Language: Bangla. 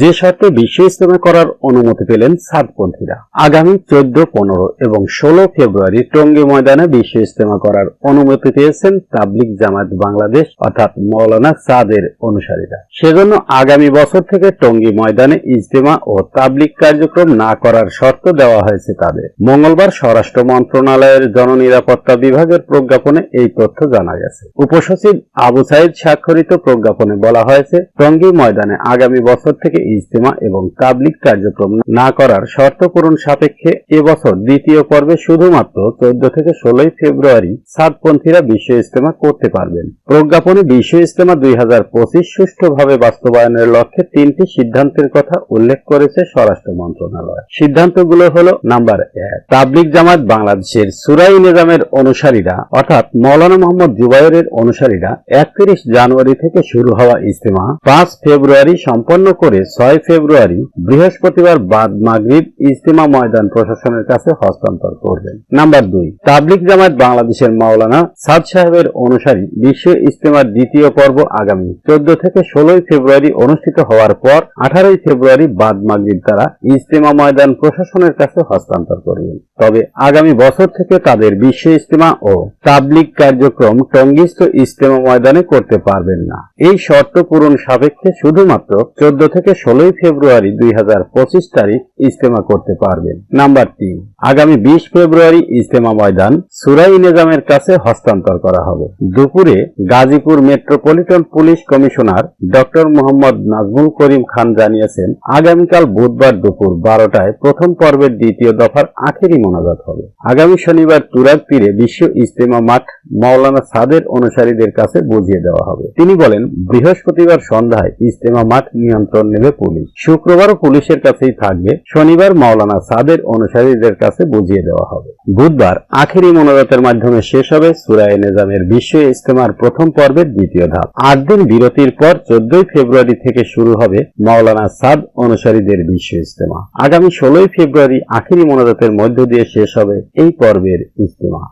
যে শর্তে বিশ্ব ইজতেমা করার অনুমতি পেলেন সাতপন্থীরা। আগামী চোদ্দ, পনেরো এবং ষোলো ফেব্রুয়ারি টঙ্গী ময়দানে বিশ্ব ইজতেমা করার অনুমতি পেয়েছেন তাবলিক জামাত বাংলাদেশ, অর্থাৎ মৌলানা সাদের অনুসারীরা। সেজন্য আগামী বছর থেকে টঙ্গী ময়দানে ইজতেমা ও তাবলিক কার্যক্রম না করার শর্ত দেওয়া হয়েছে তাদের। মঙ্গলবার স্বরাষ্ট্র মন্ত্রণালয়ের জননিরাপত্তা বিভাগের প্রজ্ঞাপনে এই তথ্য জানা গেছে। উপসচিব আবু সাইদ স্বাক্ষরিত প্রজ্ঞাপনে বলা হয়েছে, টঙ্গী ময়দানে আগামী বছর থেকে ইজতেমা এবং তাবলিক কার্যক্রম না করার শর্ত পূরণ সাপেক্ষে এবছর দ্বিতীয় পর্বে শুধুমাত্র চোদ্দ থেকে ষোলোই ফেব্রুয়ারি সাতপন্থীরা বিশ্ব ইজতেমা করতে পারবেন। প্রজ্ঞাপনে বিশ্ব ইজতেমা দুই হাজার পঁচিশ সুষ্ঠুভাবে বাস্তবায়নের লক্ষ্যে তিনটি সিদ্ধান্তের কথা উল্লেখ করেছে স্বরাষ্ট্র মন্ত্রণালয়। সিদ্ধান্তগুলো হলো, নাম্বার এক তাবলিক জামাত বাংলাদেশের সুরাই নিজামের অনুসারীরা, অর্থাৎ মৌলানা মোহাম্মদ জুবাইরের অনুসারীরা, একত্রিশ জানুয়ারি থেকে শুরু হওয়া ইজতেমা পাঁচ ফেব্রুয়ারি সম্পন্ন করে ছয় ফেব্রুয়ারি বৃহস্পতিবার বাদ মাগরিব ইজতেমা ময়দান প্রশাসনের কাছে হস্তান্তর করবেন। নাম্বার দুই তাবলিক জামাত বাংলাদেশের মাওলানা সাদ সাহেবের অনুসারী বিশ্ব ইজতেমার দ্বিতীয় পর্ব আগামী চোদ্দ থেকে ষোলোই ফেব্রুয়ারি অনুষ্ঠিত হওয়ার পর আঠারোই ফেব্রুয়ারি বাদ মাগরিব তারা ইজতেমা ময়দান প্রশাসনের কাছে হস্তান্তর করবেন। তবে আগামী বছর থেকে তাদের বিশ্ব ইজতেমা ও তাবলিক কার্যক্রম টঙ্গিস্থ ইজতেমা ময়দানে করতে পারবেন না। এই শর্ত পূরণ সাপেক্ষে শুধুমাত্র চোদ্দ থেকে ষোলোই ফেব্রুয়ারি দুই হাজার পঁচিশ তারিখ ইজতেমা করতে পারবেন। নাম্বার তিন, আগামী বিশ ফেব্রুয়ারি ইজতেমা ময়দান সুরাই নিজামের কাছে হস্তান্তর করা হবে। দুপুরে Gazipur metropolitan police commissioner doctor Mohammad Nazmul Karim Khan জানিয়েছেন, আগামীকাল বুধবার দুপুর বারোটায় প্রথম পর্বের দ্বিতীয় দফার আখেরি মোনাজাত হবে। আগামী শনিবার তুরাগ তীরে বিশ্ব ইজতেমা মাঠ মাওলানা সাদের অনুসারীদের কাছে বুঝিয়ে দেওয়া হবে। তিনি বলেন, বৃহস্পতিবার সন্ধ্যায় ইজতেমা মাঠ নিয়ন্ত্রণ নেবে পুলিশ। শুক্রবারও পুলিশের কাছেই থাকবে। শনিবার মাওলানা সাদের অনুসারীদের কাছে বুঝিয়ে দেওয়া হবে। বুধবার আখেরি মোনাজাতের মাধ্যমে শেষ হবে সুরায় নিজামের বিশ্ব ইজতেমার প্রথম পর্বের দ্বিতীয় ধাপ। আট দিন বিরতির পর চোদ্দই ফেব্রুয়ারি থেকে শুরু হবে মাওলানা সাদ অনুসারীদের বিশ্ব ইজতেমা। আগামী ষোলোই ফেব্রুয়ারি আখেরি মোনাজাতের মধ্য দিয়ে শেষ হবে এই পর্বের ইজতেমা।